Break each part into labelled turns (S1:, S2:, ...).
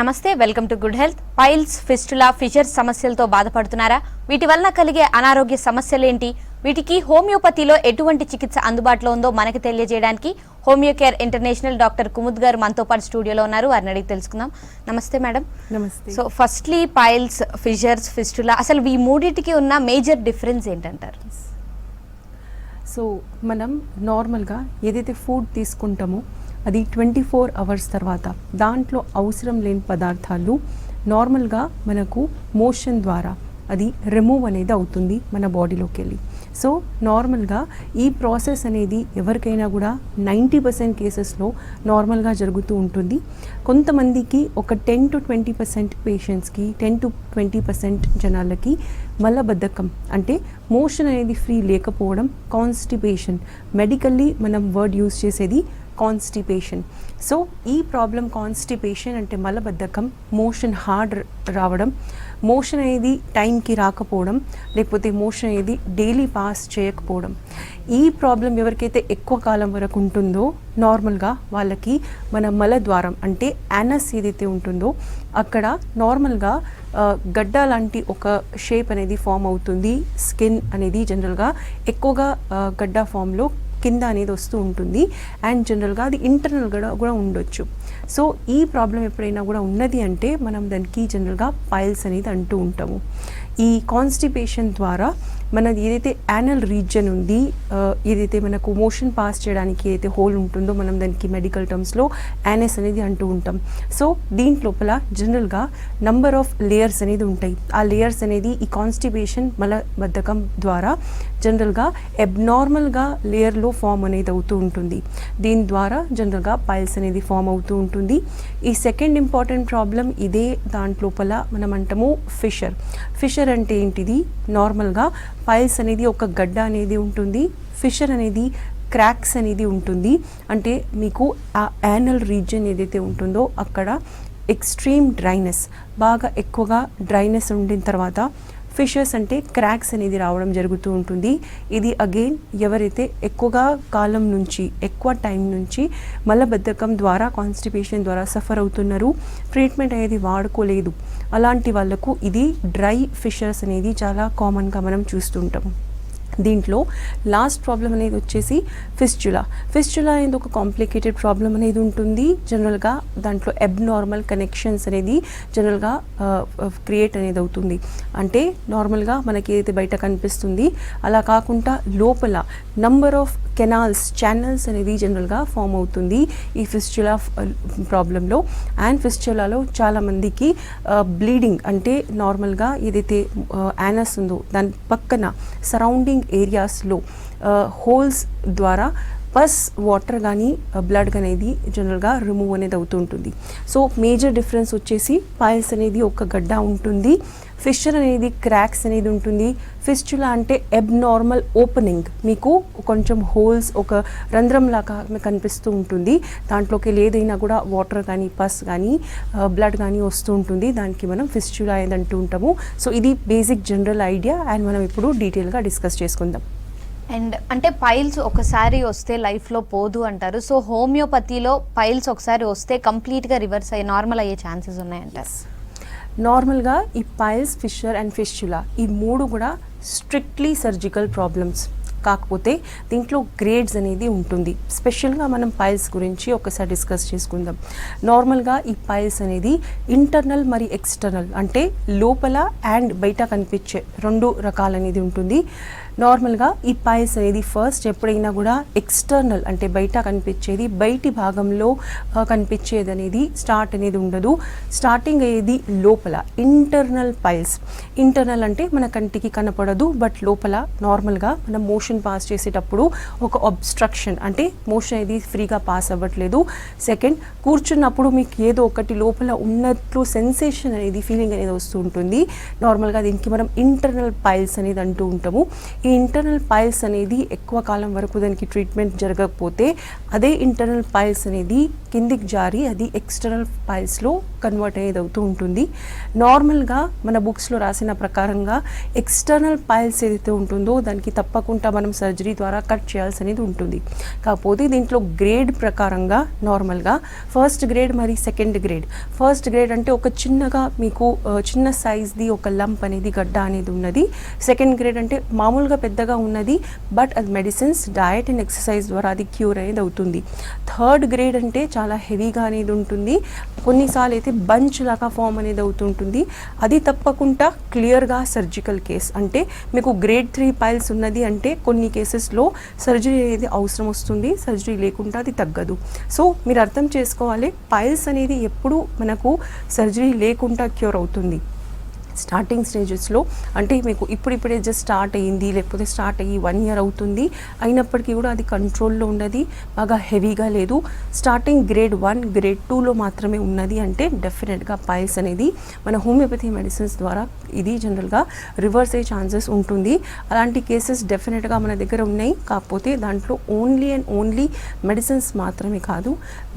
S1: నమస్తే welcome to good health. Piles fistula fissures సమస్యలతో బాధపడుతున్నారా? వీటి వలన కలిగే అనారోగ్య సమస్యలేంటి? వీటికి హోమియోపతిలో ఎటువంటి చికిత్స అందుబాటులో ఉందో మనకి తెలియజేయడానికి homeo care international doctor Kumud గారు మనతో పాటు స్టూడియోలో ఉన్నారు. వారిని అడిగి తెలుసుకుందాం. నమస్తే మేడం.
S2: నమస్తే.
S1: So firstly piles fissures fistula అసలు ఈ మూడింటికి ఉన్న మేజర్ డిఫరెన్స్ ఏంటంటారు?
S2: సో మనం నార్మల్గా ఏదైతే ఫుడ్ తీసుకుంటామో అది ట్వంటీ ఫోర్ అవర్స్ తర్వాత. దాంట్లో అవసరం లేని పదార్థాలు నార్మల్గా మనకు మోషన్ ద్వారా అది రిమూవ్ అనేది అవుతుంది మన బాడీలోకి వెళ్ళి. సో నార్మల్గా ఈ ప్రాసెస్ అనేది ఎవరికైనా కూడా నైంటీ పర్సెంట్ కేసెస్లో నార్మల్గా జరుగుతూ ఉంటుంది. కొంతమందికి ఒక టెన్ టు ట్వంటీ పర్సెంట్ పేషెంట్స్కి టెన్ టు ట్వంటీ పర్సెంట్ జనాలకి మలబద్ధకం. అంటే మోషన్ అనేది ఫ్రీ లేకపోవడం కాన్స్టిపేషన్ మెడికల్లీ మనం వర్డ్ యూస్ చేసేది కాన్స్టిపేషన్ సో ఈ ప్రాబ్లం కాన్స్టిపేషన్ అంటే మలబద్ధకం మోషన్ హార్డ్ రావడం మోషన్ అనేది టైంకి రాకపోవడం లేకపోతే మోషన్ అనేది డైలీ పాస్ చేయకపోవడం. ఈ ప్రాబ్లం ఎవరికైతే ఎక్కువ కాలం వరకు ఉంటుందో నార్మల్గా వాళ్ళకి మన మలద్వారం అంటే యానస్ ఏదైతే ఉంటుందో అక్కడ నార్మల్గా గడ్డ లాంటి ఒక షేప్ అనేది ఫామ్ అవుతుంది. స్కిన్ అనేది జనరల్గా ఎక్కువగా గడ్డ ఫామ్లో కింద అనేది వస్తూ ఉంటుంది. అండ్ జనరల్గా అది ఇంటర్నల్ కూడా కూడా ఉండొచ్చు. సో ఈ ప్రాబ్లం ఎప్పుడైనా కూడా ఉన్నది అంటే మనం దానికి జనరల్గా పైల్స్ అనేది అంటూ ఉంటాము. ఈ కాన్స్టిపేషన్ ద్వారా మనది ఏదైతే యానల్ రీజన్ ఉంది ఏదైతే మనకు మోషన్ పాస్ చేయడానికి ఏదైతే హోల్ ఉంటుందో మనం దానికి మెడికల్ టర్మ్స్లో యానెస్ అనేది అంటూ ఉంటాం. సో దీంట్లోపల జనరల్గా నంబర్ ఆఫ్ లేయర్స్ అనేది ఉంటాయి. ఆ లేయర్స్ అనేది ఈ కాన్స్టిపేషన్ మల బద్ధకం ద్వారా జనరల్గా ఎబ్నార్మల్గా లేయర్లో ఫామ్ అనేది అవుతూ ఉంటుంది. దీని ద్వారా జనరల్గా పైల్స్ అనేది ఫామ్ అవుతూ ఉంటుంది. ఈ సెకండ్ ఇంపార్టెంట్ ప్రాబ్లం ఇదే దాంట్లోపల మనం అంటాము ఫిషర్ ఫిషర్ అంటే ఏంటిది? నార్మల్గా పైల్స్ అనేది ఒక గడ్డ అనేది ఉంటుంది ఫిషర్ అనేది క్రాక్స్ అనేది ఉంటుంది. అంటే మీకు ఆ యానల్ రీజియన్ ఏదైతే ఉంటుందో అక్కడ ఎక్స్ట్రీమ్ డ్రైనెస్ బాగా ఎక్కువగా డ్రైనెస్ ఉండిన తర్వాత ఫిషెస్ అంటే క్రాక్స్ అనేది రావడం జరుగుతూ ఉంటుంది. ఇది అగైన్ ఎవరైతే ఎక్కువగా కాలం నుంచి ఎక్కువ టైం నుంచి మలబద్ధకం ద్వారా కాన్స్టిపేషన్ ద్వారా సఫర్ అవుతున్నారు ట్రీట్మెంట్ అనేది వాడుకోలేదు. అలాంటి వాళ్ళకు ఇది డ్రై ఫిషర్స్ అనేది చాలా కామన్గా మనం చూస్తుంటాం. దీంట్లో లాస్ట్ ప్రాబ్లం అనేది వచ్చేసి ఫిస్చులా ఫిస్చులా అనేది ఒక కాంప్లికేటెడ్ ప్రాబ్లం అనేది ఉంటుంది. జనరల్గా దాంట్లో అబ్నార్మల్ కనెక్షన్స్ అనేది జనరల్గా క్రియేట్ అనేది అవుతుంది. అంటే నార్మల్గా మనకి ఏదైతే బయట కనిపిస్తుంది అలా కాకుండా లోపల నంబర్ ఆఫ్ కెనాల్స్ ఛానల్స్ అనేది జనరల్గా ఫామ్ అవుతుంది ఈ ఫిస్చులా ప్రాబ్లంలో అండ్ ఫిస్చులాలో చాలామందికి బ్లీడింగ్ అంటే నార్మల్గా ఏదైతే యానస్ ఉందో దాని పక్కన సరౌండింగ్ ఏరియాస్లో హోల్స్ ద్వారా పస్ వాటర్ కానీ బ్లడ్ అనేది జనరల్గా రిమూవ్ అనేది అవుతూ ఉంటుంది. సో మేజర్ డిఫరెన్స్ వచ్చేసి పైల్స్ అనేది ఒక గడ్డ ఉంటుంది. ఫిషర్ అనేది క్రాక్స్ అనేది ఉంటుంది. ఫిస్చులా అంటే ఎబ్నార్మల్ ఓపెనింగ్ మీకు కొంచెం హోల్స్ ఒక రంధ్రం లాగా కనిపిస్తూ ఉంటుంది. దాంట్లోకి ఏదైనా కూడా వాటర్ కానీ పస్ కానీ బ్లడ్ కానీ వస్తూ ఉంటుంది. దానికి మనం ఫిస్చులా అనేది అంటూ ఉంటాము. సో ఇది బేసిక్ జనరల్ ఐడియా అండ్ మనం ఇప్పుడు డీటెయిల్గా డిస్కస్ చేసుకుందాం.
S1: అండ్ అంటే పైల్స్ ఒకసారి వస్తే లైఫ్లో పోదు అంటారు. సో హోమియోపతిలో పైల్స్ ఒకసారి వస్తే కంప్లీట్గా రివర్స్ అయ్యి నార్మల్ అయ్యే ఛాన్సెస్ ఉన్నాయంటారు.
S2: నార్మల్గా ఈ పైల్స్ ఫిషర్ అండ్ ఫిష్యులా ఈ మూడు కూడా స్ట్రిక్ట్లీ సర్జికల్ ప్రాబ్లమ్స్. కాకపోతే దీంట్లో గ్రేడ్స్ అనేది ఉంటుంది. స్పెషల్గా మనం పైల్స్ గురించి ఒకసారి డిస్కస్ చేసుకుందాం. నార్మల్గా ఈ పైల్స్ అనేది ఇంటర్నల్ మరి ఎక్స్టర్నల్ అంటే లోపల అండ్ బయట కనిపించే రెండు రకాలనేది ఉంటుంది. నార్మల్గా ఈ పైల్స్ అనేది ఫస్ట్ ఎప్పుడైనా కూడా ఎక్స్టర్నల్ అంటే బయట కనిపించేది బయటి భాగంలో కనిపించేది అనేది స్టార్ట్ అనేది ఉండదు. స్టార్టింగ్ అయ్యేది లోపల ఇంటర్నల్ పైల్స్ ఇంటర్నల్ అంటే మన కంటికి కనపడదు బట్ లోపల నార్మల్గా మనం మోషన్ పాస్ చేసేటప్పుడు ఒక అబ్స్ట్రక్షన్ అంటే మోషన్ అనేది ఫ్రీగా పాస్ అవ్వట్లేదు. సెకండ్ కూర్చున్నప్పుడు మీకు ఏదో ఒకటి లోపల ఉన్నట్లు సెన్సేషన్ అనేది ఫీలింగ్ అనేది వస్తూ ఉంటుంది. నార్మల్గా దీనికి మనం ఇంటర్నల్ పైల్స్ అనేది అంటూ ఉంటాము. ఈ ఇంటర్నల్ పైల్స్ అనేది ఎక్కువ కాలం వరకు దానికి ట్రీట్మెంట్ జరగకపోతే అదే ఇంటర్నల్ పైల్స్ అనేది కిందికి జారి అది ఎక్స్టర్నల్ పైల్స్లో కన్వర్ట్ అనేది అవుతూ ఉంటుంది. నార్మల్గా మన బుక్స్లో రాసిన ప్రకారంగా ఎక్స్టర్నల్ పైల్స్ ఏదైతే ఉంటుందో దానికి తప్పకుండా మనం సర్జరీ ద్వారా కట్ చేయాల్సి అనేది ఉంటుంది. కాకపోతే దీంట్లో గ్రేడ్ ప్రకారంగా నార్మల్గా ఫస్ట్ గ్రేడ్ మరి సెకండ్ గ్రేడ్ ఫస్ట్ గ్రేడ్ అంటే ఒక చిన్నగా మీకు చిన్న సైజ్ది ఒక లంప్ అనేది గడ్డ అనేది ఉన్నది. సెకండ్ గ్రేడ్ అంటే మామూలుగా పెద్దగా ఉన్నది బట్ అది మెడిసిన్స్ డయట్ అండ్ ఎక్సర్సైజ్ ద్వారా అది క్యూర్ అనేది అవుతుంది. థర్డ్ గ్రేడ్ అంటే చాలా హెవీగా అనేది ఉంటుంది. కొన్నిసార్లు అయితే బంచ్ లాగా ఫామ్ అనేది అవుతుంటుంది. అది తప్పకుండా క్లియర్గా సర్జికల్ కేస్ అంటే మీకు గ్రేడ్ త్రీ పైల్స్ ఉన్నది అంటే కొన్ని కేసెస్లో సర్జరీ అనేది అవసరం వస్తుంది. సర్జరీ లేకుండా అది తగ్గదు. సో మీరు అర్థం చేసుకోవాలి పైల్స్ అనేది ఎప్పుడు మనకు సర్జరీ లేకుండా క్యూర్ అవుతుంది. స్టార్టింగ్ స్టేజెస్లో అంటే మీకు ఇప్పుడిప్పుడే జస్ట్ స్టార్ట్ అయ్యింది లేకపోతే స్టార్ట్ అయ్యి వన్ ఇయర్ అవుతుంది అయినప్పటికీ కూడా అది కంట్రోల్లో ఉన్నది బాగా హెవీగా లేదు. స్టార్టింగ్ గ్రేడ్ వన్ గ్రేడ్ టూలో మాత్రమే ఉన్నది అంటే డెఫినెట్గా పైల్స్ అనేది మన హోమియోపతి మెడిసిన్స్ ద్వారా ఇది జనరల్గా రివర్స్ అయ్యే ఛాన్సెస్ ఉంటుంది. అలాంటి కేసెస్ డెఫినెట్గా మన దగ్గర ఉన్నాయి కాకపోతే దాంట్లో ఓన్లీ అండ్ ఓన్లీ మెడిసిన్స్ మాత్రమే కాదు.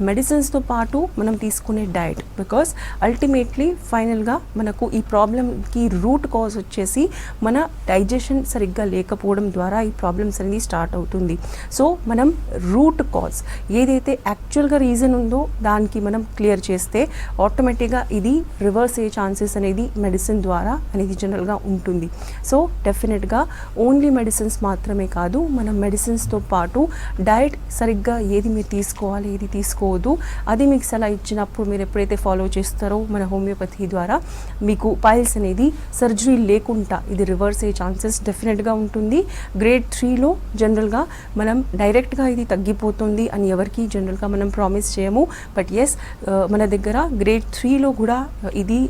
S2: మెడిసిన్స్తో పాటు మనం తీసుకునే డయట్ బికాస్ అల్టిమేట్లీ ఫైనల్గా మనకు ఈ ప్రాబ్లం ప్రాబ్లమ్కి రూట్ కాజ్ వచ్చేసి మన డైజెషన్ సరిగ్గా లేకపోవడం ద్వారా ఈ ప్రాబ్లమ్స్ అనేది స్టార్ట్ అవుతుంది. సో మనం రూట్ కాజ్ ఏదైతే యాక్చువల్గా రీజన్ ఉందో దానికి మనం క్లియర్ చేస్తే ఆటోమేటిక్గా ఇది రివర్స్ అయ్యే ఛాన్సెస్ అనేది మెడిసిన్ ద్వారా అనేది జనరల్గా ఉంటుంది. సో డెఫినెట్గా ఓన్లీ మెడిసిన్స్ మాత్రమే కాదు మనం మెడిసిన్స్తో పాటు డైట్ సరిగ్గా ఏది మీరు తీసుకోవాలి ఏది తీసుకోవద్దు అది మీకు సలహా ఇచ్చినప్పుడు మీరు ఎప్పుడైతే ఫాలో చేస్తారో మన హోమియోపతి ద్వారా మీకు పైల్స్ అనేది సర్జరీ లేకుండా ఇది రివర్స్ అయ్యే ఛాన్సెస్ డెఫినెట్గా ఉంటుంది. గ్రేడ్ త్రీలో జనరల్గా మనం డైరెక్ట్గా ఇది తగ్గిపోతుంది అని ఎవరికి జనరల్గా మనం ప్రామిస్ చేయము. బట్ ఎస్ మన దగ్గర గ్రేడ్ త్రీలో కూడా ఇది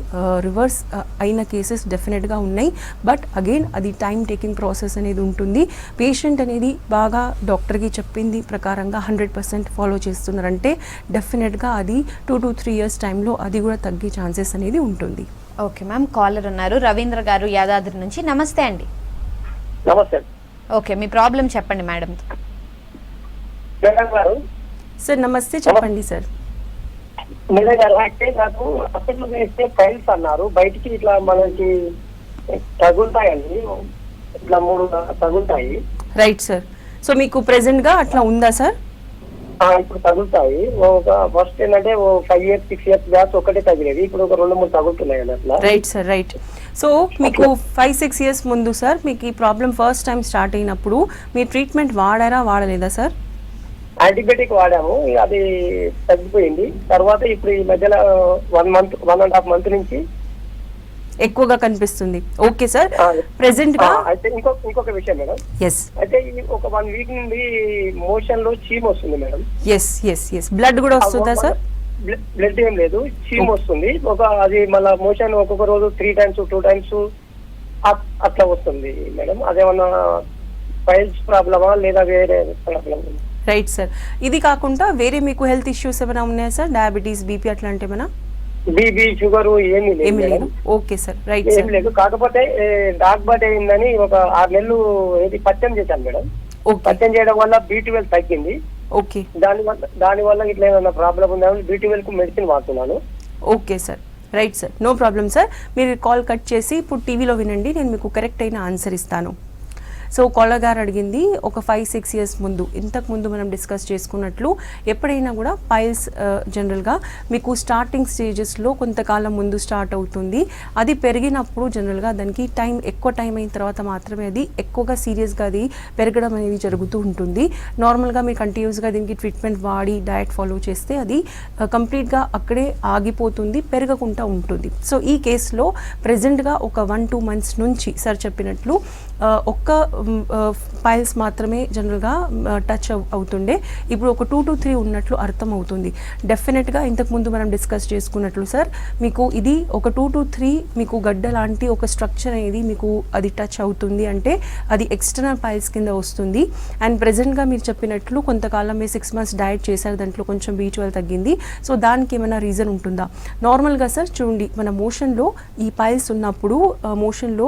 S2: రివర్స్ అయిన కేసెస్ డెఫినెట్గా ఉన్నాయి. బట్ అగైన్ అది టైం టేకింగ్ ప్రాసెస్ అనేది ఉంటుంది. పేషెంట్ అనేది బాగా డాక్టర్కి చెప్పింది ప్రకారంగా హండ్రెడ్ పర్సెంట్ ఫాలో చేస్తున్నారంటే డెఫినెట్గా అది టూ టు త్రీ ఇయర్స్ టైంలో అది కూడా తగ్గే ఛాన్సెస్ అనేది ఉంటుంది.
S1: ఓకే మ్యామ్ కాలర్ ఉన్నారు. రవీంద్ర గారు యాదాద్రి నుంచి. నమస్తే అండి.
S3: నమస్తే.
S1: ఓకే మీ ప్రాబ్లం చెప్పండి మేడం.
S2: సార్ నమస్తే చెప్పండి సార్.
S3: మేడం గారు అయితే నాకు హాస్పిటల్ వేస్తే ఫైల్స్ అన్నారు. బయటికి ఇట్లా మనకి తగులుతాయండి. ఇట్లా మూడు తగులుతాయి.
S2: Right sir. సో మీకు ప్రెసెంట్గా అట్లా ఉందా సార్?
S3: ఇప్పుడు తగులుతాయి. ఒక ఫస్ట్ ఏంటంటే ఓ five years six years back ఒకటే తగిలేది. ఇప్పుడు ఒక రెండు మూడు తగులుతున్నాయండి అట్లా.
S2: రైట్ సార్ రైట్ సో మీకు ఫైవ్ సిక్స్ ఇయర్స్ ముందు సార్ మీకు ఈ ప్రాబ్లం ఫస్ట్ టైం స్టార్ట్ అయినప్పుడు మీ ట్రీట్మెంట్ వాడారా వాడలేదా సార్
S3: యాంటీబయాటిక్ వాడాము. అది తగ్గిపోయింది. తర్వాత ఇప్పుడు ఈ మధ్యలో one month one and half month నుంచి
S2: ఎక్కువగా కనిపిస్తుంది. ఓకే సార్
S3: ఆ,
S2: ప్రెసెంట్గా
S3: ఆ, అయితే ఇంకొక ఇంకొక విషయం మేడం
S2: ఎస్
S3: అయితే ఒక వన్ వీక్ నుండి మోషన్లో చీమ్ వస్తుంది madam
S2: yes yes yes blood కూడా వస్తుందా సార్
S3: బ్లడ్ ఏం లేదు. చీమ్ వస్తుంది. ఒక అది మళ్ళా మోషన్ ఒక్కొక్క రోజు త్రీ టైమ్స్ టూ టైమ్స్ అట్లా వస్తుంది మేడం అదేమన్నా ఫైల్స్ ప్రాబ్లమా లేదా వేరే ప్రాబ్లమ్?
S2: రైట్ సార్ ఇది కాకుండా వేరే మీకు హెల్త్ ఇష్యూస్ ఏమైనా ఉన్నాయా సార్ డయాబెటీస్ బీపీ అట్లాంటి ఏమైనా?
S3: బీపీ షుగర్ ఏమీ లేదు
S2: ఏమి ఓకే సార్. రైట్
S3: ఏం
S2: సార్.
S3: లేదు. కాకపోతే డాక్ బట్ అయిందని ఒక ఆరు నెలలు ఏది పత్యం చేశాను మేడం. పత్యం చేయడం వల్ల బీ ట్వెల్వ్ తగ్గింది.
S2: ఓకే.
S3: దాని వల్ల దాని వల్ల ఇట్లా ఏమైనా ప్రాబ్లం ఉందా బీ ట్వెల్వ్కు మెడిసిన్ వాడుతున్నాను.
S2: Okay sir. Right sir. No problem sir. మీరు కాల్ కట్ చేసి ఇప్పుడు టీవీలో వినండి. నేను మీకు కరెక్ట్ అయిన ఆన్సర్ ఇస్తాను. సో కాలర్ గారు అడిగింది ఒక ఫైవ్ సిక్స్ ఇయర్స్ ముందు ఇంతకు ముందు మనం డిస్కస్ చేసుకున్నట్లు ఎప్పుడైనా కూడా పైల్స్ జనరల్గా uh, మీకు స్టార్టింగ్ స్టేజెస్లో కొంతకాలం ముందు స్టార్ట్ అవుతుంది. అది పెరిగినప్పుడు జనరల్గా దానికి టైం ఎక్కువ టైం అయిన తర్వాత మాత్రమే అది ఎక్కువగా సీరియస్గా అది పెరగడం అనేది జరుగుతూ ఉంటుంది. నార్మల్గా మీరు కంటిన్యూస్గా దీనికి ట్రీట్మెంట్ వాడి డయట్ ఫాలో చేస్తే అది uh, కంప్లీట్గా అక్కడే ఆగిపోతుంది పెరగకుండా ఉంటుంది. సో ఈ కేసులో ప్రజెంట్గా ఒక వన్ టూ మంత్స్ నుంచి సార్ చెప్పినట్లు ఒక్క పైల్స్ మాత్రమే జనరల్గా టచ్ అవుతుండే. ఇప్పుడు ఒక టూ టు త్రీ ఉన్నట్లు అర్థం అవుతుంది. డెఫినెట్గా ఇంతకుముందు మనం డిస్కస్ చేసుకున్నట్లు సార్ మీకు ఇది ఒక టూ టు త్రీ మీకు గడ్డ లాంటి ఒక స్ట్రక్చర్ అనేది మీకు అది టచ్ అవుతుంది అంటే అది ఎక్స్టర్నల్ పైల్స్ కింద వస్తుంది. అండ్ ప్రెజెంట్గా మీరు చెప్పినట్లు కొంతకాలం మీరు సిక్స్ మంత్స్ డైట్ చేశారు దాంట్లో కొంచెం బీ ట్వెల్వ్ తగ్గింది. సో దానికి ఏమైనా రీజన్ ఉంటుందా? నార్మల్గా సార్ చూడండి మన మోషన్లో ఈ పైల్స్ ఉన్నప్పుడు మోషన్లో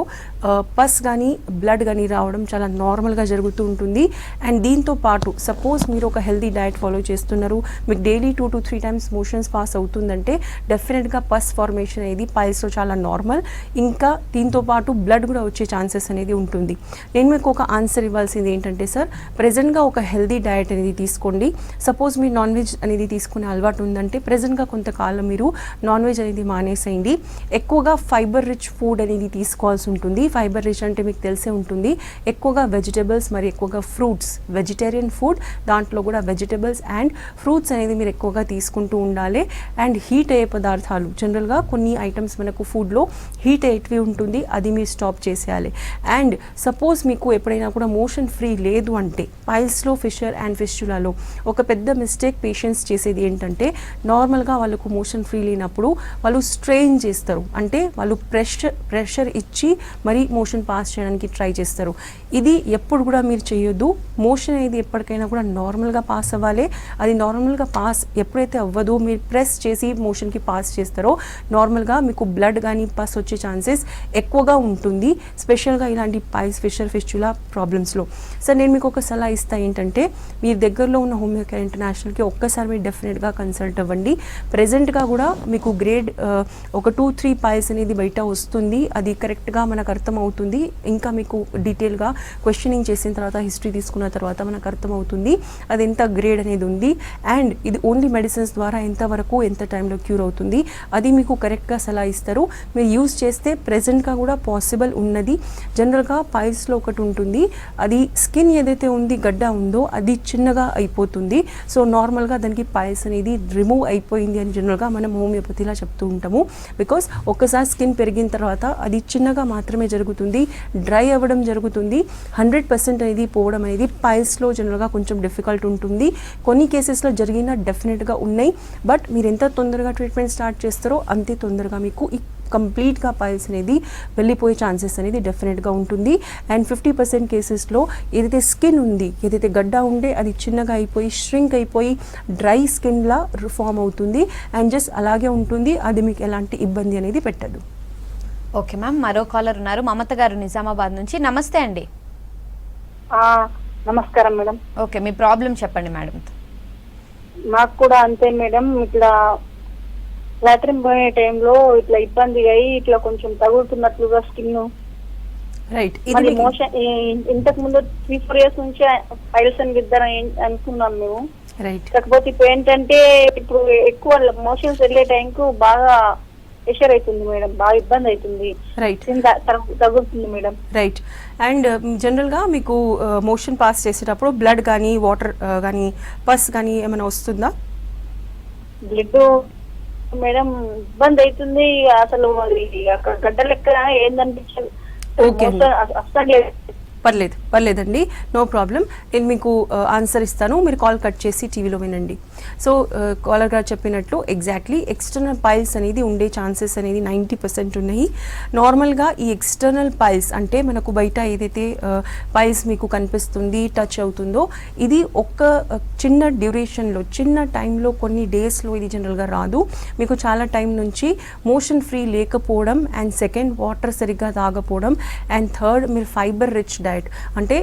S2: పస్ కానీ బ్లడ్ కానీ రావడం చాలా నార్మల్గా జరుగుతూ ఉంటుంది. అండ్ దీంతో పాటు సపోజ్ మీరు ఒక హెల్దీ డయట్ ఫాలో చేస్తున్నారు మీకు daily two to three times motions pass అవుతుందంటే డెఫినెట్గా పస్ ఫార్మేషన్ అనేది పైల్స్లో చాలా నార్మల్ ఇంకా దీంతో పాటు బ్లడ్ కూడా వచ్చే ఛాన్సెస్ అనేది ఉంటుంది. నేను మీకు ఒక ఆన్సర్ ఇవ్వాల్సింది ఏంటంటే సార్ ప్రజెంట్గా ఒక హెల్దీ డయట్ అనేది తీసుకోండి. సపోజ్ మీరు నాన్ వెజ్ అనేది తీసుకునే అలవాటు ఉందంటే ప్రజెంట్గా కొంతకాలం మీరు నాన్ వెజ్ అనేది మానేసేయండి. ఎక్కువగా ఫైబర్ రిచ్ ఫుడ్ అనేది తీసుకోవాల్సి ఉంటుంది. ఫైబర్ రిచ్ అంటే మీకు తెలిసి ఉంటుంది. ఎక్కువగా వెజిటేబుల్స్ మరి ఎక్కువగా ఫ్రూట్స్ వెజిటేరియన్ ఫుడ్ దాంట్లో కూడా వెజిటేబుల్స్ అండ్ ఫ్రూట్స్ అనేది మీరు ఎక్కువగా తీసుకుంటూ ఉండాలి. అండ్ హీట్ అయ్యే పదార్థాలు జనరల్గా కొన్ని ఐటమ్స్ మనకు ఫుడ్లో హీట్ అయ్యేటివి ఉంటుంది. అది మీరు స్టాప్ చేసేయాలి. అండ్ సపోజ్ మీకు ఎప్పుడైనా కూడా మోషన్ ఫ్రీ లేదు అంటే పైల్స్లో ఫిషర్ అండ్ ఫిస్టులాలో ఒక పెద్ద మిస్టేక్ పేషెంట్స్ చేసేది ఏంటంటే నార్మల్గా వాళ్ళకు మోషన్ ఫ్రీ లేనప్పుడు వాళ్ళు స్ట్రెయిన్ చేస్తారు. అంటే వాళ్ళు ప్రెషర్ ప్రెషర్ ఇచ్చి మరీ మోషన్ పాస్ చేయడానికి ట్రై చేస్తారు. ఇది ఎప్పుడు కూడా మీరు చేయొద్దు. మోషన్ అనేది ఎప్పటికైనా కూడా నార్మల్గా పాస్ అవ్వాలి. అది నార్మల్గా పాస్ ఎప్పుడైతే అవ్వదో మీరు ప్రెస్ చేసి మోషన్కి పాస్ చేస్తారో నార్మల్గా మీకు బ్లడ్ కానీ పాస్ వచ్చే ఛాన్సెస్ ఎక్కువగా ఉంటుంది. స్పెషల్గా ఇలాంటి పైస్ ఫిషర్ ఫిస్చులా ప్రాబ్లమ్స్లో సార్ నేను మీకు ఒక సలహా ఇస్తా ఏంటంటే మీ దగ్గరలో ఉన్న హోమియో కేర్ ఇంటర్నేషనల్కి ఒక్కసారి మీరు డెఫినెట్గా కన్సల్ట్ అవ్వండి. ప్రెజెంట్గా కూడా మీకు గ్రేడ్ uh, ఒక టూ త్రీ పైల్స్ అనేది బయట వస్తుంది. అది కరెక్ట్గా మనకు అర్థం అవుతుంది ఇంకా మీకు డీటెయిల్గా క్వశ్చనింగ్ చేసిన తర్వాత హిస్టరీ తీసుకున్న తర్వాత మనకు అర్థమవుతుంది అది ఎంత గ్రేడ్ అనేది ఉంది. అండ్ ఇది ఓన్లీ మెడిసిన్స్ ద్వారా ఎంతవరకు ఎంత టైంలో క్యూర్ అవుతుంది. అది మీకు కరెక్ట్గా సలహా ఇస్తారు. మీరు యూజ్ చేస్తే ప్రజెంట్గా కూడా పాసిబుల్ ఉన్నది. జనరల్గా పైల్స్లో ఒకటి ఉంటుంది. అది స్కిన్ ఏదైతే ఉంది గడ్డ ఉందో అది చిన్నగా అయిపోతుంది. సో నార్మల్గా దానికి పైల్స్ అనేది రిమూవ్ అయిపోయింది అని జనరల్గా మనం హోమియోపతిలా చెప్తూ ఉంటాము. బికాస్ ఒక్కసారి స్కిన్ పెరిగిన తర్వాత అది చిన్నగా మాత్రమే జరుగుతుంది. డ్రై అవ్వడం జరుగుతుంది. హండ్రెడ్ పర్సెంట్ అనేది పోవడం అనేది పైల్స్లో జనరల్గా కొంచెం డిఫికల్ట్ ఉంటుంది. కొన్ని కేసెస్లో జరిగిన డెఫినెట్గా ఉన్నాయి. బట్ మీరు ఎంత తొందరగా ట్రీట్మెంట్ స్టార్ట్ చేస్తారో అంతే తొందరగా మీకు ఈ కంప్లీట్గా పైల్స్ అనేది వెళ్ళిపోయే ఛాన్సెస్ అనేది డెఫినెట్గా ఉంటుంది. అండ్ ఫిఫ్టీ పర్సెంట్ కేసెస్లో ఏదైతే స్కిన్ ఉంది ఏదైతే గడ్డ ఉండే అది చిన్నగా అయిపోయి ష్రింక్ అయిపోయి డ్రై స్కిన్లా ఫామ్ అవుతుంది. అండ్ జస్ట్ అలాగే ఉంటుంది. అది మీకు ఎలాంటి ఇబ్బంది అనేది పెట్టదు.
S1: ఓకే మ్యామ్ మరో కాలర్ ఉన్నారు. మమత గారు నిజామాబాద్ నుంచి. నమస్తే అండి.
S4: ఆ, నమస్కారం మేడం.
S1: ఓకే మీ ప్రాబ్లం చెప్పండి మేడం.
S4: నాకు కూడా అంతే మేడం. ఇట్లా లాట్రిన్ పోయే టైంలో ఇట్లా ఇబ్బందిగా అయ్యి ఇట్లా కొంచెం తగులుతున్నట్లుగా స్కిన్.
S2: రైట్ ఇది
S4: మోషన్ ఇంతకు ముందు త్రీ ఫోర్ ఇయర్స్ నుంచి పైల్స్ అని అనుకున్నాం మేము.
S2: రైట్
S4: కాకపోతే ఇప్పుడు ఏంటంటే ఇప్పుడు ఎక్కువ మోషన్స్ వెళ్ళే టైంకు బాగా ప్రెషర్ అవుతుంది మేడం బాగా ఇబ్బంది అవుతుంది.
S2: రైట్
S4: స్కిన్ త- తగు- తగులుతుంది మేడం.
S2: రైట్ అండ్ జనరల్గా మీకు మోషన్ పాస్ చేసేటప్పుడు బ్లడ్ కానీ వాటర్ కానీ పస్ కానీ ఏమైనా వస్తుందా?
S4: బ్లడ్ మేడం ఇబ్బంది అవుతుంది. అసలు గడ్డ లెక్క ఏందనిపించదు. అస- అస్సలు
S2: పర్లేదు పర్లేదండి. నో ప్రాబ్లం నేను మీకు uh, ఆన్సర్ ఇస్తాను. మీరు కాల్ కట్ చేసి టీవీలో వినండి. సో కాలర్ uh, గారు చెప్పినట్లు ఎగ్జాక్ట్లీ ఎక్స్టర్నల్ పైల్స్ అనేది ఉండే ఛాన్సెస్ అనేది నైంటీ పర్సెంట్ ఉన్నాయి. నార్మల్గా ఈ ఎక్స్టర్నల్ పైల్స్ అంటే మనకు బయట ఏదైతే uh, పైల్స్ మీకు కనిపిస్తుంది టచ్ అవుతుందో ఇది ఒక్క చిన్న డ్యూరేషన్లో చిన్న టైంలో కొన్ని డేస్లో ఇది జనరల్గా రాదు. మీకు చాలా టైం నుంచి మోషన్ ఫ్రీ లేకపోవడం అండ్ సెకండ్ వాటర్ సరిగ్గా తాగపోవడం అండ్ థర్డ్ మీరు ఫైబర్ రిచ్ డైట్ అంటే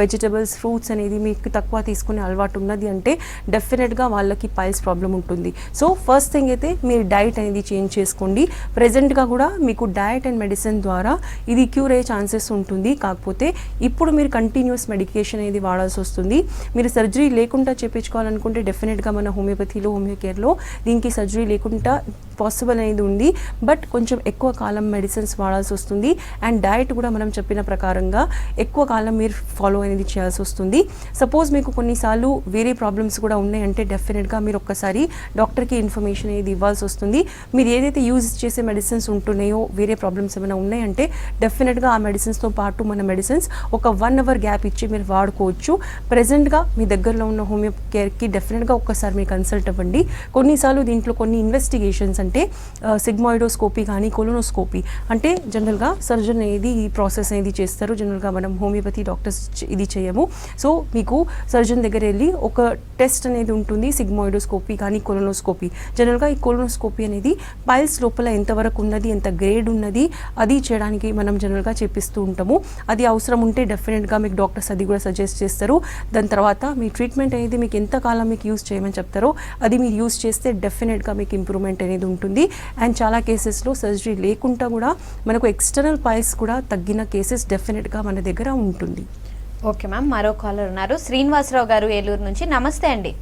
S2: వెజిటబుల్స్ ఫ్రూట్స్ అనేది మీకు తక్కువ తీసుకునే అలవాటు ఉన్నది అంటే డెఫినెట్గా వాళ్ళకి పైల్స్ ప్రాబ్లం ఉంటుంది. సో ఫస్ట్ థింగ్ అయితే మీరు డైట్ అనేది చేంజ్ చేసుకోండి. ప్రజెంట్గా కూడా మీకు డైట్ అండ్ మెడిసిన్ ద్వారా ఇది క్యూర్ అయ్యే ఛాన్సెస్ ఉంటుంది. కాకపోతే ఇప్పుడు మీరు కంటిన్యూస్ మెడికేషన్ అనేది వాడాల్సి వస్తుంది. మీరు సర్జరీ లేకుండా చేయించుకోవాలనుకుంటే డెఫినెట్గా మన హోమియోపతిలో హోమియోకేర్లో దీనికి సర్జరీ లేకుండా పాసిబుల్ అనేది ఉంది. బట్ కొంచెం ఎక్కువ కాలం మెడిసిన్స్ వాడాల్సి వస్తుంది. అండ్ డైట్ కూడా మనం చెప్పిన ప్రకారంగా ఎక్కువ కాలం మీరు ఫాలో అనేది చేయాల్సి వస్తుంది. సపోజ్ మీకు కొన్నిసార్లు వేరే ప్రాబ్లమ్స్ కూడా ఉన్నాయంటే డెఫినెట్గా మీరు ఒక్కసారి డాక్టర్కి ఇన్ఫర్మేషన్ అనేది ఇవ్వాల్సి వస్తుంది. మీరు ఏదైతే యూజ్ చేసే మెడిసిన్స్ ఉంటున్నాయో వేరే ప్రాబ్లమ్స్ ఏమైనా ఉన్నాయంటే డెఫినెట్గా ఆ మెడిసిన్స్తో పాటు మన మెడిసిన్స్ ఒక వన్ అవర్ గ్యాప్ ఇచ్చి మీరు వాడుకోవచ్చు. ప్రజెంట్గా మీ దగ్గరలో ఉన్న హోమియో కేర్కి డెఫినెట్గా ఒక్కసారి మీరు కన్సల్ట్ అవ్వండి. కొన్నిసార్లు దీంట్లో కొన్ని ఇన్వెస్టిగేషన్స్ అంటే సిగ్మాయిడోస్కోపీ కానీ కొలోనోస్కోపీ అంటే జనరల్గా సర్జన్ అనేది ఈ ప్రాసెస్ అనేది చేస్తారు. జనరల్గా మనం హోమియోపతి డాక్టర్స్ ఇది చేయము. సో మీకు సర్జన్ దగ్గర వెళ్ళి ఒక టెస్ట్ అనేది ఉంటుంది సిగ్మాయిడోస్కోపీ కానీ కొలనోస్కోపీ. జనరల్గా ఈ కొలనోస్కోపీ అనేది పైల్స్ లోపల ఎంతవరకు ఉన్నది ఎంత గ్రేడ్ ఉన్నది అది చేయడానికి మనం జనరల్గా చెప్పిస్తూ ఉంటాము. అది అవసరం ఉంటే డెఫినెట్గా మీకు డాక్టర్స్ అది కూడా సజెస్ట్ చేస్తారు. దాని తర్వాత మీ ట్రీట్మెంట్ అనేది మీకు ఎంత కాలం మీకు యూస్ చేయమని చెప్తారో అది మీరు యూస్ చేస్తే డెఫినెట్గా మీకు ఇంప్రూవ్మెంట్ అనేది ఉంటుంది. అండ్ చాలా కేసెస్లో సర్జరీ లేకుండా కూడా మనకు ఎక్స్టర్నల్ పైల్స్ కూడా తగ్గిన కేసెస్ డెఫినెట్గా మన దగ్గర ఉంటుంది.
S1: ఓకే మ్యామ్ మరో కాలర్ ఉన్నారు. శ్రీనివాసరావు గారు ఏలూరు నుంచి. నమస్తే అండి.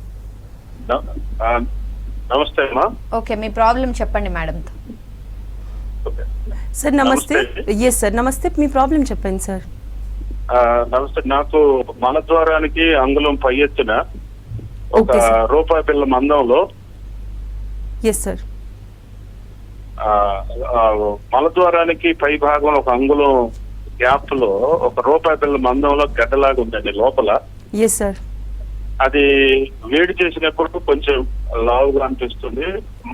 S5: నమస్తే అమ్మా.
S1: ఓకే మీ ప్రాబ్లం చెప్పండి
S5: ఓకే.
S2: సార్ నమస్తే. ఎస్ సార్ నమస్తే. మీ ప్రాబ్లం చెప్పండి సార్.
S5: ఆ, నమస్తే. నాకు మలద్వారానికి అంగుళం పై ఎత్తున ఒక. రూపాయి బిళ్ళ మందంలో
S2: ఎస్ సార్.
S5: మలద్వారానికి పై భాగంలో ఒక అంగుళం గ్యాప్లో ఒక రూపాయి బిళ్ళ మందంలో గడ్డలాగా ఉందండి లోపల.
S2: ఎస్ సార్
S5: అది వేడి చేసినప్పుడు కొంచెం లావుగా అనిపిస్తుంది.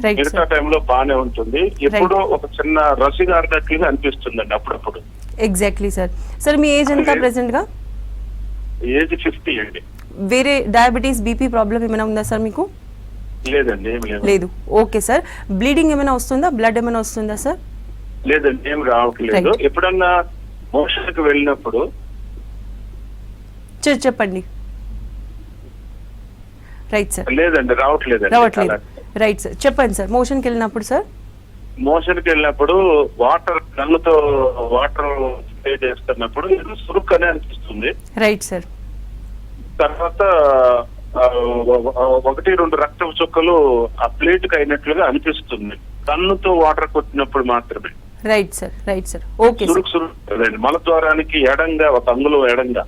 S5: మిగతా. టైంలో బాగానే ఉంటుంది. ఎప్పుడో ఒక చిన్న రసి గారినట్లుగా అనిపిస్తుందండి అప్పుడప్పుడు.
S2: ఎగ్జాక్ట్లీ సార్ సార్ మీ ఏజ్ ఎంత
S5: అదే.
S2: ప్రెసెంట్గా
S5: ఏజ్ ఫిఫ్టీ అండి.
S2: వేరే డయాబెటీస్ బీపీ ప్రాబ్లం ఏమైనా ఉందా సార్ మీకు?
S5: లేదండి లేదు.
S2: ఓకే సార్ బ్లీడింగ్ ఏమైనా వస్తుందా? బ్లడ్ ఏమైనా వస్తుందా సార్
S5: లేదండి ఏం రావట్లేదు. ఎప్పుడన్నా మోషన్కి వెళ్ళినప్పుడు
S2: చెప్పండి. రైట్ సార్
S5: లేదండి రావట్లేదండి.
S2: రావట్లేదు. రైట్ సార్ చెప్పండి సార్ మోషన్కి వెళ్ళినప్పుడు సార్
S5: మోషన్కి వెళ్ళినప్పుడు వాటర్ కన్నుతో వాటర్ స్ప్రే చేస్తున్నప్పుడు సురుక్ అని అనిపిస్తుంది.
S2: రైట్ సార్
S5: తర్వాత ఒకటి రెండు రక్త చుక్కలు ఆ ప్లేట్కి అయినట్లుగా అనిపిస్తుంది. కన్నుతో వాటర్ కొట్టినప్పుడు మాత్రమే.
S2: Right sir right sir okay
S5: మల ద్వారానికి ఎడంగా ఒక అంగుళం ఎడంగా.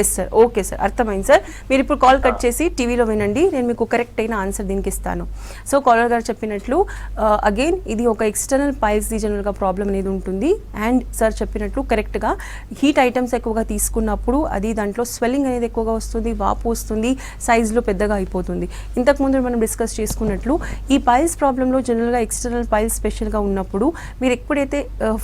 S2: ఎస్ సార్ ఓకే సార్ అర్థమైంది సార్ మీరు ఇప్పుడు కాల్ కట్ చేసి టీవీలో వినండి. నేను మీకు కరెక్ట్ అయిన ఆన్సర్ దీనికి ఇస్తాను. సో కాలర్ గారు చెప్పినట్లు uh, అగైన్ ఇది ఒక ఎక్స్టర్నల్ పైల్స్ జనరల్గా ప్రాబ్లం అనేది ఉంటుంది. అండ్ సార్ చెప్పినట్లు కరెక్ట్గా హీట్ ఐటమ్స్ ఎక్కువగా తీసుకున్నప్పుడు అది దాంట్లో స్వెల్లింగ్ అనేది ఎక్కువగా వస్తుంది వాపు వస్తుంది సైజులో పెద్దగా అయిపోతుంది. ఇంతకుముందు మనం డిస్కస్ చేసుకున్నట్లు ఈ పైల్స్ ప్రాబ్లంలో జనరల్గా ఎక్స్టర్నల్ పైల్స్ స్పెషల్గా ఉన్నప్పుడు మీరు ఎప్పుడైతే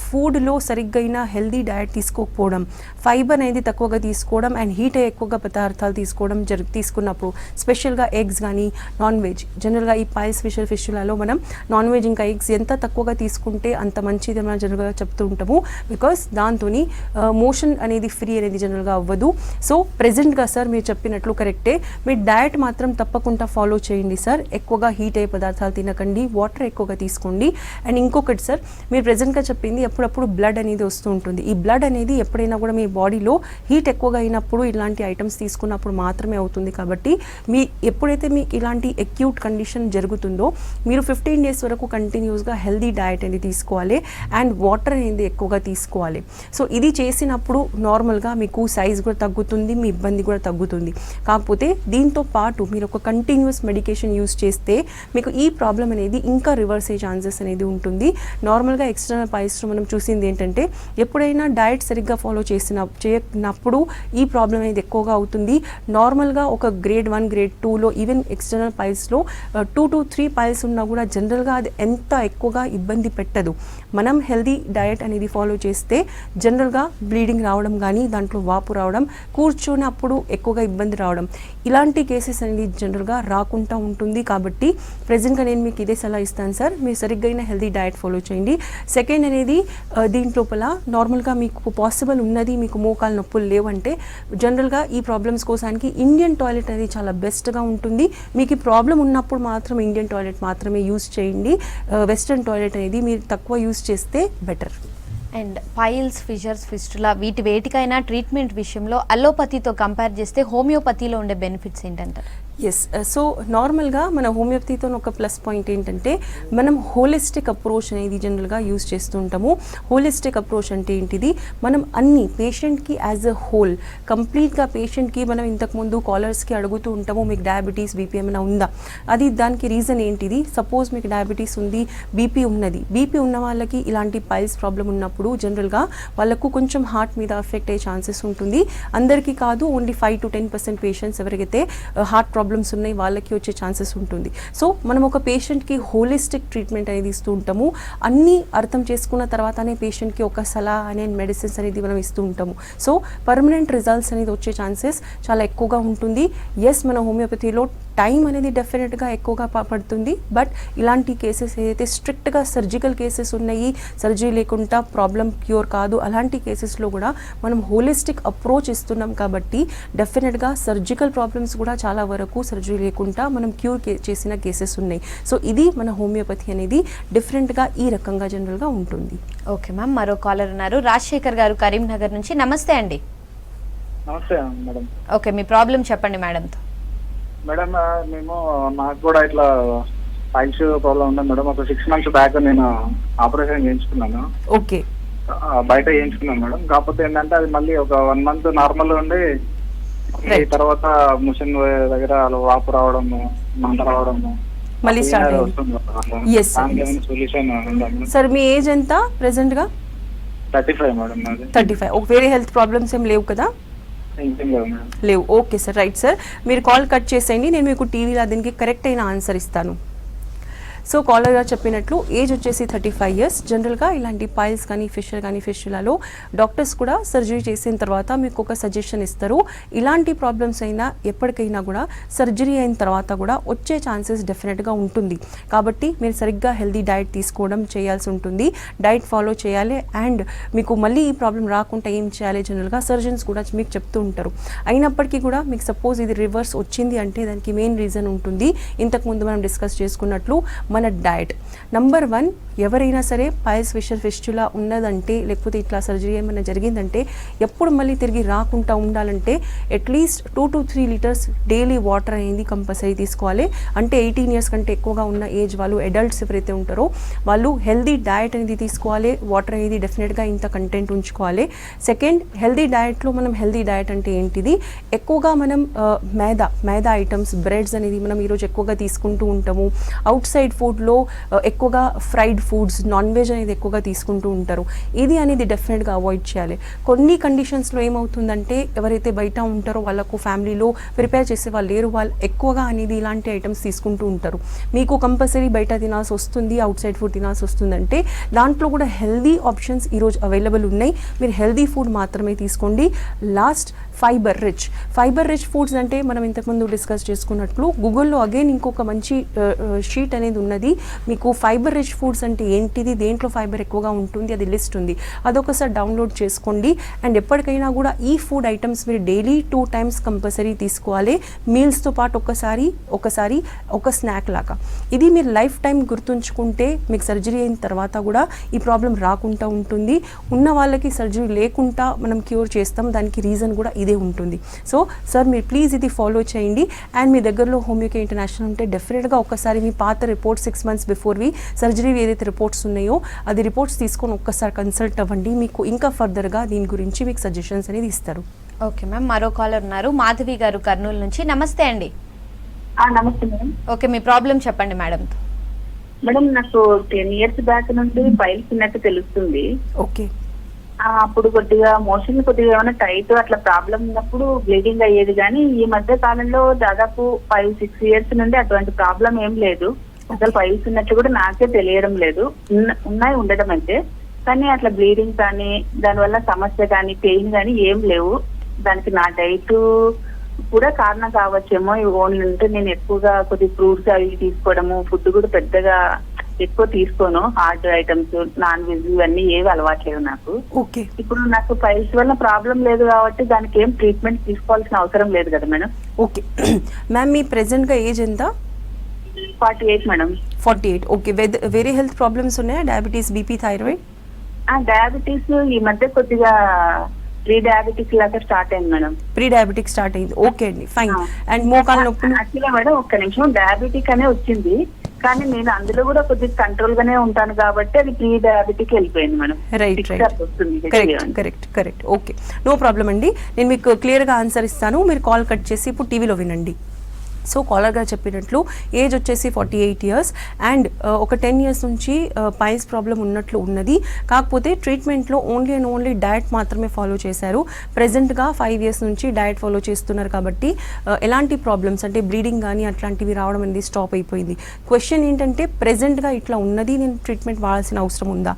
S2: ఫుడ్లో సరిగ్గా అయిన హెల్దీ డయట్ తీసుకోకపోవడం ఫైబర్ అనేది తక్కువగా తీసుకోవడం అండ్ హీట్ ఎక్కువగా పదార్థాలు తీసుకోవడం జరి తీసుకున్నప్పుడు స్పెషల్గా ఎగ్స్ కానీ నాన్ వెజ్ జనరల్గా ఈ పాయస్ ఫిషర్ ఫిష్లలో మనం నాన్ వెజ్ ఇంకా ఎగ్స్ ఎంత తక్కువగా తీసుకుంటే అంత మంచిది మనం జనరల్గా చెప్తూ ఉంటాము. బికాస్ దాంతో మోషన్ అనేది ఫ్రీ అనేది జనరల్గా అవ్వదు. సో ప్రెజెంట్గా సార్ మీరు చెప్పినట్లు కరెక్టే. మీ డయట్ మాత్రం తప్పకుండా ఫాలో చేయండి సార్. ఎక్కువగా హీట్ అయ్యే పదార్థాలు తినకండి. వాటర్ ఎక్కువగా తీసుకోండి. అండ్ ఇంకొకటి సార్ మీరు ప్రెజెంట్గా చెప్పింది అప్పుడప్పుడు బ్లడ్ అనేది వస్తూ ఉంటుంది. ఈ బ్లడ్ అనేది ఎప్పుడైనా కూడా మీ బాడీలో హీట్ ఎక్కువగా అయినప్పుడు ఇలాంటి ఐటమ్స్ తీసుకున్నప్పుడు మాత్రమే అవుతుంది కాబట్టి మీ ఎప్పుడైతే మీకు ఇలాంటి అక్యూట్ కండిషన్ జరుగుతుందో మీరు ఫిఫ్టీన్ డేస్ వరకు కంటిన్యూస్గా హెల్దీ డయట్ అనేది తీసుకోవాలి అండ్ వాటర్ అనేది ఎక్కువగా తీసుకోవాలి. సో ఇది చేసినప్పుడు నార్మల్గా మీకు సైజ్ కూడా తగ్గుతుంది మీ ఇబ్బంది కూడా తగ్గుతుంది. కాకపోతే దీంతో పాటు మీరు ఒక కంటిన్యూస్ మెడికేషన్ యూస్ చేస్తే మీకు ఈ ప్రాబ్లం అనేది ఇంకా రివర్స్ అయ్యే ఛాన్సెస్ అనేది ఉంటుంది. నార్మల్గా ఎక్స్టర్నల్ పరిశ్రమ మనం చూసింది ఏంటంటే ఎప్పుడైనా డయట్ సరిగ్గా ఫాలో చేసిన చేయనప్పుడు ఈ ప్రాబ్లం అనేది ఎక్కువగా అవుతుంది. నార్మల్గా ఒక గ్రేడ్ వన్ గ్రేడ్ టూలో ఈవెన్ ఎక్స్టర్నల్ పైల్స్లో టూ టు త్రీ పైల్స్ ఉన్నా కూడా జనరల్గా అది ఎంత ఎక్కువగా ఇబ్బంది పెట్టదు. మనం హెల్దీ డయట్ అనేది ఫాలో చేస్తే జనరల్గా బ్లీడింగ్ రావడం కానీ దాంట్లో వాపు రావడం కూర్చున్నప్పుడు ఎక్కువగా ఇబ్బంది రావడం ఇలాంటి కేసెస్ అనేది జనరల్గా రాకుండా ఉంటుంది. కాబట్టి ప్రజెంట్గా నేను మీకు ఇదే సలహా ఇస్తాను సార్. మీరు సరిగ్గా అయిన హెల్దీ డయట్ ఫాలో చేయండి. సెకండ్ అనేది uh, దీంట్లోపల నార్మల్గా మీకు పాసిబుల్ ఉన్నది మీకు మోకాలు నొప్పులు లేవంటే జనరల్గా ఈ ప్రాబ్లమ్స్ కోసానికి ఇండియన్ టాయిలెట్ అనేది చాలా బెస్ట్గా ఉంటుంది. మీకు ఈ ప్రాబ్లం ఉన్నప్పుడు మాత్రం ఇండియన్ టాయిలెట్ మాత్రమే యూస్ చేయండి. వెస్ట్రన్ టాయిలెట్ అనేది మీరు తక్కువ యూస్ చేస్తే better.
S1: And piles fissures fistula వీటి వేటికైనా ట్రీట్మెంట్ విషయంలో అలోపతితో కంపేర్ చేస్తే హోమియోపతిలో ఉండే బెనిఫిట్స్ ఏంటంటారు?
S2: ఎస్ సో నార్మల్గా మన హోమియోపతితో ఒక ప్లస్ పాయింట్ ఏంటంటే మనం హోలిస్టిక్ అప్రోచ్ అనేది జనరల్గా యూజ్ చేస్తుంటాము హోలిస్టిక్ అప్రోచ్ అంటే ఏంటిది? మనం అన్ని పేషెంట్కి యాజ్ అ హోల్ కంప్లీట్గా పేషెంట్కి మనం ఇంతకుముందు కాలర్స్కి అడుగుతూ ఉంటాము మీకు డయాబెటీస్ బీపీ ఏమైనా ఉందా? అది దానికి రీజన్ ఏంటిది? సపోజ్ మీకు డయాబెటీస్ ఉంది బీపీ ఉన్నది. బీపీ ఉన్న వాళ్ళకి ఇలాంటి పైల్స్ ప్రాబ్లం ఉన్నప్పుడు జనరల్గా వాళ్ళకు కొంచెం హార్ట్ మీద ఎఫెక్ట్ అయ్యే ఛాన్సెస్ ఉంటుంది. అందరికీ కాదు only five to ten percent patients ఎవరికైతే uh, హార్ట్ ప్రాబ్లమ్ ప్రాబ్లమ్స్ ఉన్నాయి వాళ్ళకి వచ్చే ఛాన్సెస్ ఉంటుంది. సో మనం ఒక పేషెంట్కి హోలిస్టిక్ ట్రీట్మెంట్ అనేది ఇస్తూ ఉంటాము. అన్నీ అర్థం చేసుకున్న తర్వాతనే పేషెంట్కి ఒక సలహా అనే మెడిసిన్స్ అనేది మనం ఇస్తూ ఉంటాము. సో పర్మనెంట్ రిజల్ట్స్ అనేది వచ్చే ఛాన్సెస్ చాలా ఎక్కువగా ఉంటుంది. ఎస్ మన హోమియోపతిలో టైం అనేది డెఫినెట్గా ఎక్కువగా పడుతుంది. బట్ ఇలాంటి కేసెస్ ఏదైతే స్ట్రిక్ట్గా సర్జికల్ కేసెస్ ఉన్నాయి సర్జరీ లేకుండా ప్రాబ్లం క్యూర్ కాదు అలాంటి కేసెస్లో కూడా మనం హోలిస్టిక్ అప్రోచ్ ఇస్తున్నాం కాబట్టి డెఫినెట్గా సర్జికల్ ప్రాబ్లమ్స్ కూడా చాలా వరకు సర్జరీ లేకుండా మనం క్యూర్ కే- చేసిన కేసెస్ ఉన్నాయి. సో ఇది మన హోమియోపతి అనేది డిఫరెంట్గా ఈ రకంగా జనరల్గా ఉంటుంది.
S1: ఓకే మ్యామ్ మరో కాలర్ ఉన్నారు. రాజశేఖర్ గారు కరీంనగర్ నుంచి. నమస్తే అండి.
S6: నమస్తే మేడం
S1: ఓకే మీ ప్రాబ్లం చెప్పండి మేడంతో.
S6: మేడం మేము నాకు కూడా ఇట్లా పైల్స్ ప్రాబ్లం ఉంది మేడం ఒక సిక్స్ మంత్స్ బ్యాక్ నేను ఆపరేషన్ చేయించుకున్నాను.
S2: ఓకే.
S6: బయట చేయించుకున్నాను మేడం. కాకపోతే ఏంటంటే అది మళ్ళీ ఒక వన్ మంత్ నార్మల్ ఉండి. తర్వాత మిషన్ దగ్గర వాపు రావడము మంట రావడము
S2: మళ్ళీ.
S6: సొల్యూషన్
S2: సార్ మీ ఏజ్ ఎంత ప్రెసెంట్గా
S6: thirty five madam
S2: thirty five వేరే హెల్త్ ప్రాబ్లమ్స్ ఏం లేవు కదా? లేవు. Okay sir. Right sir. మీరు కాల్ కట్ చేసేయండి. నేను మీకు టీవీలో దీనికి కరెక్ట్ అయిన ఆన్సర్ ఇస్తాను. సో కాలర్ చెప్పినట్లు ఏజ్ వచ్చేసి థర్టీ ఫైవ్ ఇయర్స్. జనరల్గా ఇలాంటి పైల్స్ కానీ ఫిషర్ కానీ ఫిష్లలో డాక్టర్స్ కూడా సర్జరీ చేసిన తర్వాత మీకు ఒక సజెషన్ ఇస్తారు. ఇలాంటి ప్రాబ్లమ్స్ అయినా ఎప్పటికైనా కూడా సర్జరీ అయిన తర్వాత కూడా వచ్చే ఛాన్సెస్ డెఫినెట్గా ఉంటుంది. కాబట్టి మీరు సరిగ్గా హెల్దీ డైట్ తీసుకోవడం చేయాల్సి ఉంటుంది. డైట్ ఫాలో చేయాలి అండ్ మీకు మళ్ళీ ఈ ప్రాబ్లం రాకుండా ఏం చేయాలి జనరల్గా సర్జన్స్ కూడా మీకు చెప్తూ ఉంటారు. అయినప్పటికీ కూడా మీకు సపోజ్ ఇది రివర్స్ వచ్చింది అంటే దానికి మెయిన్ రీజన్ ఉంటుంది. ఇంతకుముందు మనం డిస్కస్ చేసుకున్నట్లు మన డయట్ నంబర్ వన్ ఎవరైనా సరే పైల్స్ విషర్ ఫిస్టులా ఉన్నదంటే లేకపోతే ఇట్లా సర్జరీ ఏమైనా జరిగిందంటే ఎప్పుడు మళ్ళీ తిరిగి రాకుండా ఉండాలంటే at least two to three litres daily water అనేది కంపల్సరీ తీసుకోవాలి. అంటే ఎయిటీన్ ఇయర్స్ కంటే ఎక్కువగా ఉన్న ఏజ్ వాళ్ళు అడల్ట్స్ ఎవరైతే ఉంటారో వాళ్ళు హెల్దీ డయట్ అనేది తీసుకోవాలి. వాటర్ అనేది డెఫినెట్గా ఇంత కంటెంట్ ఉంచుకోవాలి. సెకండ్ హెల్దీ డయట్లో మనం హెల్దీ డయట్ అంటే ఏంటిది? ఎక్కువగా మనం ఆ, మైదా మైదా ఐటమ్స్ బ్రెడ్స్ అనేది మనం ఈరోజు ఎక్కువగా తీసుకుంటూ ఉంటాము. అవుట్ సైడ్ ఫుడ్లో ఎక్కువగా ఫ్రైడ్ ఫుడ్స్ నాన్ వెజ్ అనేది ఎక్కువగా తీసుకుంటూ ఉంటారు. ఇది అనేది డెఫినెట్గా అవాయిడ్ చేయాలి. కొన్ని కండిషన్స్లో ఏమవుతుందంటే ఎవరైతే బయట ఉంటారో వాళ్ళకు ఫ్యామిలీలో ప్రిపేర్ చేసే వాళ్ళు లేరు వాళ్ళు ఎక్కువగా అనేది ఇలాంటి ఐటమ్స్ తీసుకుంటూ ఉంటారు. మీకు కంపల్సరీ బయట తినాల్సి వస్తుంది అవుట్ సైడ్ ఫుడ్ తినాల్సి వస్తుందంటే దాంట్లో కూడా హెల్దీ ఆప్షన్స్ ఈరోజు అవైలబుల్ ఉన్నాయి. మీరు హెల్దీ ఫుడ్ మాత్రమే తీసుకోండి. Last fibre rich. Fibre rich foods అంటే మనం ఇంతకుముందు డిస్కస్ చేసుకున్నట్లు గూగుల్లో అగైన్ ఇంకొక మంచి షీట్ అనేది ఉన్నది. మీకు ఫైబర్ రిచ్ ఫుడ్స్ అంటే ఏంటిది? దేంట్లో ఫైబర్ ఎక్కువగా ఉంటుంది? అది లిస్ట్ ఉంది. అదొకసారి డౌన్లోడ్ చేసుకోండి. అండ్ ఎప్పటికైనా కూడా ఈ ఫుడ్ ఐటమ్స్ మీరు డైలీ టూ టైమ్స్ కంపల్సరీ తీసుకోవాలి. మీల్స్తో పాటు ఒకసారి ఒకసారి ఒక స్నాక్ లాగా. ఇది మీరు లైఫ్ టైం గుర్తుంచుకుంటే మీకు సర్జరీ అయిన తర్వాత కూడా ఈ ప్రాబ్లం రాకుండా ఉంటుంది. ఉన్న వాళ్ళకి సర్జరీ లేకుండా మనం క్యూర్ చేస్తాం. దానికి రీజన్ కూడా ఇదే ఉంటుంది. సో సార్ మీరు ప్లీజ్ ఇది ఫాలో చేయండి. అండ్ మీ దగ్గరలో హోమియోకే ఇంటర్నేషనల్ ఉంటే డెఫినెట్గా ఒకసారి మీ పాత రిపోర్ట్ సిక్స్ మంత్స్ బిఫోర్వి సర్జరీ ఏదైతే రిపోర్ట్స్ ఉన్నాయో అది రిపోర్ట్స్ తీసుకొని ఒక్కసారి కన్సల్ట్ అవ్వండి. మీకు ఇంకా ఫర్దర్గా దీని గురించి మీకు సజెషన్స్ అనేది ఇస్తారు.
S1: ఓకే మ్యామ్ మరో కాలర్ ఉన్నారు. మాధవి గారు కర్నూలు నుంచి. నమస్తే అండి.
S4: ఆ, నమస్తే మేడం.
S1: ఓకే మీ ప్రాబ్లం చెప్పండి మేడంతో
S4: మేడం నాకు టెన్ ఇయర్స్ బ్యాక్ నుండి పైల్స్ ఉన్నట్టు తెలుస్తుంది.
S2: ఓకే
S4: అప్పుడు కొద్దిగా మోషన్ కొద్దిగా ఏమైనా టైట్ అట్లా ప్రాబ్లం ఉన్నప్పుడు బ్లీడింగ్ అయ్యేది కానీ ఈ మధ్య కాలంలో దాదాపు ఫైవ్ సిక్స్ ఇయర్స్ నుండి అటువంటి ప్రాబ్లం ఏం లేదు. అసలు ఫైల్స్ ఉన్నట్లు కూడా నాకే తెలియడం లేదు. ఉన్నాయి ఉండడం అయితే. కానీ అట్లా బ్లీడింగ్ కానీ దానివల్ల సమస్య కానీ పెయిన్ కానీ ఏం లేవు. దానికి నా డైట్ కూడా కారణం కావచ్చేమో. ఓన్లీ ఉంటే నేను ఎక్కువగా కొద్ది ఫ్రూట్స్ అవి తీసుకోవడము ఫుడ్ కూడా పెద్దగా ఎక్కువ తీసుకోను హార్ట్ ఐటమ్స్ నాన్ వెజ్ ఇవన్నీ ఏవి అలవాట్లేవు నాకు.
S2: ఓకే.
S4: ఇప్పుడు నాకు పైల్స్ వల్ల ప్రాబ్లం లేదు కాబట్టి దానికి ఏం ట్రీట్మెంట్ తీసుకోవాల్సిన అవసరం లేదు కదా మేడం?
S2: ఓకే. మ్యామ్ మీ ప్రెజెంట్గా ఏజ్ ఎంత?
S4: Forty eight madam.
S2: Forty eight okay వేరే హెల్త్ ప్రాబ్లమ్స్ ఉన్నాయా? డయాబెటీస్ బీపీ థైరాయిడ్
S4: ఆ డయాబెటీస్ ఈ మధ్య కొద్దిగా ప్రీ డయాబెటిక్ లాగా స్టార్ట్ అయింది మేడం.
S2: ప్రీ డయాబెటిక్ స్టార్ట్ అయింది. ఓకే అండి. ఫైన్. అండ్ మోకాల నొప్పులు?
S4: యాక్చువల్గా మేడం ఒక్క నిమిషం. డయాబెటిక్ అనే వచ్చింది. కానీ నేను అందులో కూడా కొద్దిగా కంట్రోల్ గానే ఉంటాను కాబట్టి అది ప్రీ డయాబెటిక్ వెళ్ళిపోయింది madam.
S2: Right right correct
S4: HbA1.
S2: Correct correct okay no problem అండి. నేను మీకు క్లియర్గా ఆన్సర్ ఇస్తాను. మీరు కాల్ కట్ చేసి ఇప్పుడు టీవీలో వినండి. సో కాలర్ గారు చెప్పినట్లు ఏజ్ వచ్చేసి ఫార్టీ ఎయిట్ ఇయర్స్ అండ్ ఒక టెన్ ఇయర్స్ నుంచి uh, పైల్స్ ప్రాబ్లం ఉన్నట్లు ఉన్నది. కాకపోతే ట్రీట్మెంట్లో ఓన్లీ అండ్ ఓన్లీ డయట్ మాత్రమే ఫాలో చేశారు. ప్రజెంట్గా ఫైవ్ ఇయర్స్ నుంచి డయట్ ఫాలో చేస్తున్నారు కాబట్టి uh, ఎలాంటి ప్రాబ్లమ్స్ అంటే బ్లీడింగ్ కానీ అట్లాంటివి రావడం అనేది స్టాప్ అయిపోయింది. క్వశ్చన్ ఏంటంటే ప్రెజెంట్గా ఇట్లా ఉన్నది నేను ట్రీట్మెంట్ వాడాల్సిన అవసరం ఉందా?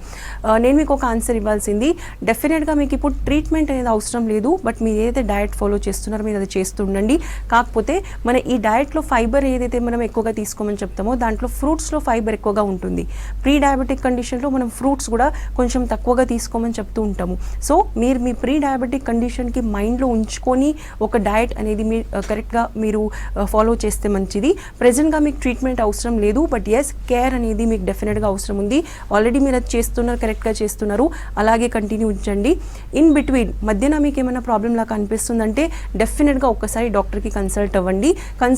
S2: Uh, నేను మీకు ఒక ఆన్సర్ ఇవ్వాల్సింది. డెఫినెట్గా మీకు ఇప్పుడు ట్రీట్మెంట్ అనేది అవసరం లేదు బట్ మీరు ఏదైతే డయట్ ఫాలో చేస్తున్నారో మీరు అది చేస్తుండండి కాకపోతే మన ఈ డయట్లో ఫైబర్ ఏదైతే మనం ఎక్కువగా తీసుకోమని చెప్తామో దాంట్లో ఫ్రూట్స్లో ఫైబర్ ఎక్కువగా ఉంటుంది. ప్రీ డయాబెటిక్ కండిషన్లో మనం ఫ్రూట్స్ కూడా కొంచెం తక్కువగా తీసుకోమని చెప్తూ ఉంటాము. సో మీరు మీ ప్రీ డయాబెటిక్ కండిషన్కి మైండ్లో ఉంచుకొని ఒక డయట్ అనేది మీ uh, కరెక్ట్గా మీరు uh, ఫాలో చేస్తే మంచిది. ప్రజెంట్గా మీకు ట్రీట్మెంట్ అవసరం లేదు బట్ ఎస్ కేర్ అనేది మీకు డెఫినెట్గా అవసరం ఉంది. ఆల్రెడీ మీరు అది చేస్తున్నారు కరెక్ట్గా చేస్తున్నారు అలాగే కంటిన్యూ ఉంచండి. ఇన్ బిట్వీన్ మధ్యన మీకు ఏమైనా ప్రాబ్లం లాగా అనిపిస్తుందంటే డెఫినెట్గా ఒక్కసారి డాక్టర్కి కన్సల్ట్ అవ్వండి.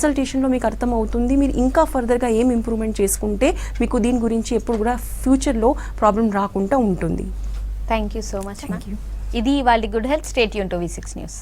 S2: కన్సల్టేషన్లో మీకు అర్థమవుతుంది. మీరు ఇంకా ఫర్దర్గా ఏం ఇంప్రూవ్మెంట్ చేసుకుంటే మీకు దీని గురించి ఎప్పుడు కూడా ఫ్యూచర్లో ప్రాబ్లం రాకుండా ఉంటుంది.
S1: థ్యాంక్ యూ సో మచ్ ఇది వాళ్ళ గుడ్ హెల్త్ స్టేట్ యూన్ టు వి సిక్స్ న్యూస్.